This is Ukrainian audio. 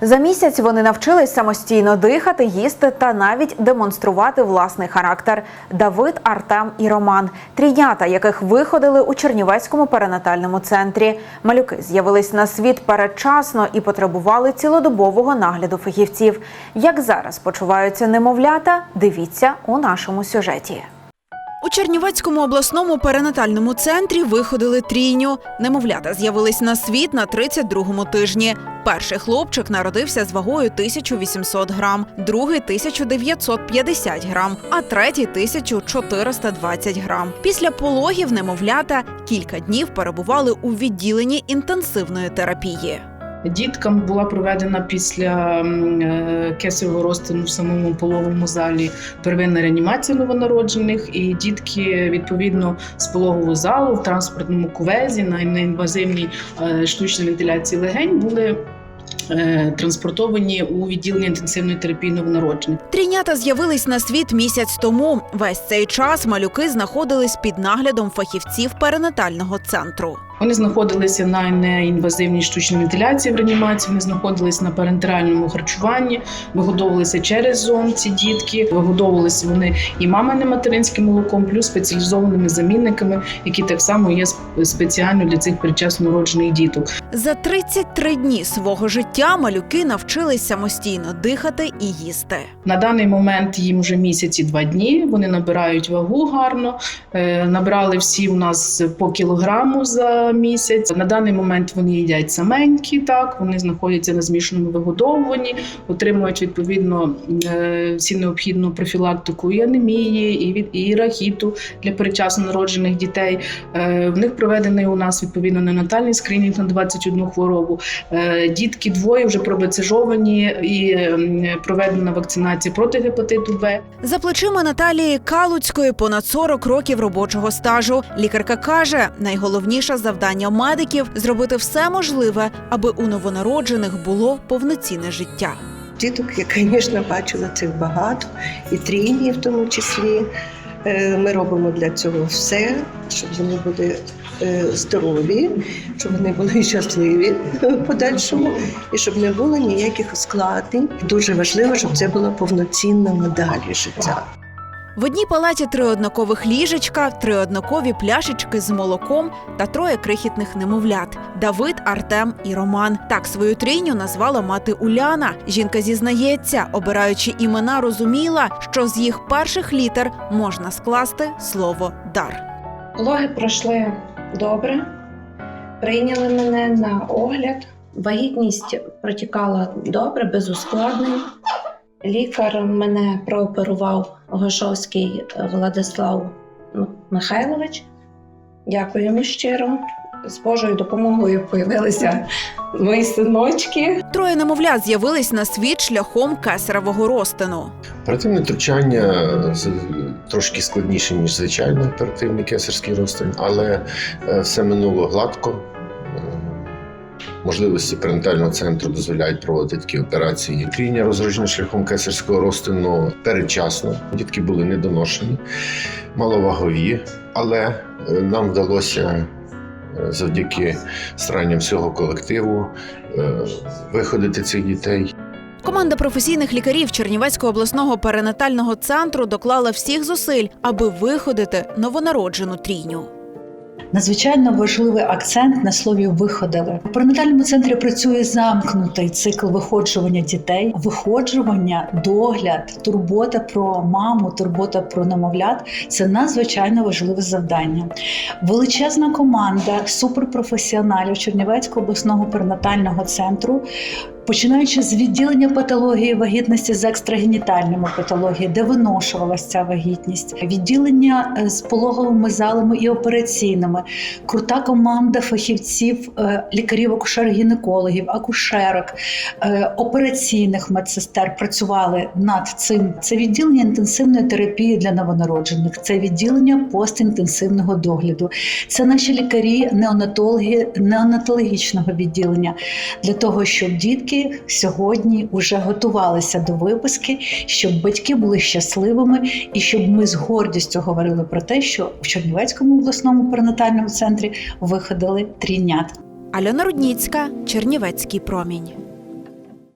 За місяць вони навчились самостійно дихати, їсти та навіть демонструвати власний характер. Давид, Артем і Роман трійнята, яких виходили у Чернівецькому перинатальному центрі. Малюки з'явились на світ передчасно і потребували цілодобового нагляду фахівців. Як зараз почуваються немовлята? Дивіться у нашому сюжеті. У Чернівецькому обласному перинатальному центрі виходили трійню. Немовлята з'явились на світ на 32-му тижні. Перший хлопчик народився з вагою 1800 грам, другий 1950 грам, а третій 1420 грам. Після пологів немовлята кілька днів перебували у відділенні інтенсивної терапії. Діткам була проведена після е, розтину в самому пологовому залі первинна реанімація новонароджених, і дітки відповідно з пологового залу в транспортному кувезі на неінвазивній е, штучній вентиляції легень були. е, Транспортовані у відділення інтенсивної терапії новонароджених. Трійнята з'явились на світ місяць тому. Весь цей час малюки знаходились під наглядом фахівців перинатального центру. Вони знаходилися на неінвазивній штучній вентиляції в реанімації. Вони знаходилися на парентеральному харчуванні, вигодовувалися через зон ці дітки. Вигодовувалися вони і маминим материнським молоком, плюс спеціалізованими замінниками, які так само є спеціально для цих передчасно народжених діток. За 33 дні свого життя малюки навчились самостійно дихати і їсти. На даний момент їм вже місяці два дні. Вони набирають вагу гарно. Е, Набрали всі у нас по кілограму за місяць. На даний момент вони їдять саменькі. Так вони знаходяться на змішаному вигодовуванні, отримують відповідно е, всі необхідну профілактику і анемії, і від і рахіту для передчасно народжених дітей. Е, В них проведений у нас відповідно неонатальний скринінг на 21 хворобу. Е, Дітки двоє вже пробецежовані і проведена вакцинація проти гепатиту Б. За плечима Наталії Калуцької понад 40 років робочого стажу. Лікарка каже, найголовніше завдання медиків зробити все можливе, аби у новонароджених було повноцінне життя. Діток я, звісно, бачила цих багато, і трійні в тому числі. Е, Ми робимо для цього все, щоб вони були е, здорові, щоб вони були щасливі в подальшому, і щоб не було ніяких ускладнень. Дуже важливо, щоб це було повноцінно надалі життя. В одній палаті три однакових ліжечка, три однакові пляшечки з молоком та троє крихітних немовлят Давид, Артем і Роман. Так свою трійню назвала мати Уляна. Жінка зізнається, обираючи імена, розуміла, що з їх перших літер можна скласти слово дар. Пологи пройшли добре, прийняли мене на огляд. Вагітність протікала добре, без ускладнень. Лікар мене прооперував Гошовський Владислав Михайлович. Дякую йому щиро. З Божою допомогою появилися мої синочки. Троє немовлят з'явились на світ шляхом кесаревого розтину. Оперативне втручання трошки складніше, ніж звичайно оперативний кесарський розтин, але е, все минуло гладко. Можливості перинатального центру дозволяють проводити такі операції. Трійня розродження шляхом кесарського розтину передчасно. Дітки були недоношені, маловагові, але е, нам вдалося е, завдяки старанням всього колективу е, виходити цих дітей. Команда професійних лікарів Чернівецького обласного перинатального центру доклала всіх зусиль, аби виходити новонароджену трійню. Надзвичайно важливий акцент на слові виходили. У перинатальному центрі працює замкнутий цикл виходжування дітей, виходжування, догляд, турбота про маму, турбота про немовлят це надзвичайно важливе завдання. Величезна команда суперпрофесіоналів Чернівецького обласного перинатального центру. Починаючи з відділення патології вагітності з екстрагенітальними патологіями, де виношувалася ця вагітність, відділення е, з пологовими залами і операційними, крута команда фахівців, е, лікарів, акушер-гінекологів, акушерок, е, операційних медсестер працювали над цим. Це відділення інтенсивної терапії для новонароджених, це відділення постінтенсивного догляду. Це наші лікарі, неонатологи неонатологічного відділення для того, щоб дітки сьогодні вже готувалися до виписки, щоб батьки були щасливими і щоб ми з гордістю говорили про те, що в Чернівецькому обласному перинатальному центрі виходили трійнят. Альона Рудніцька, Чернівецький промінь.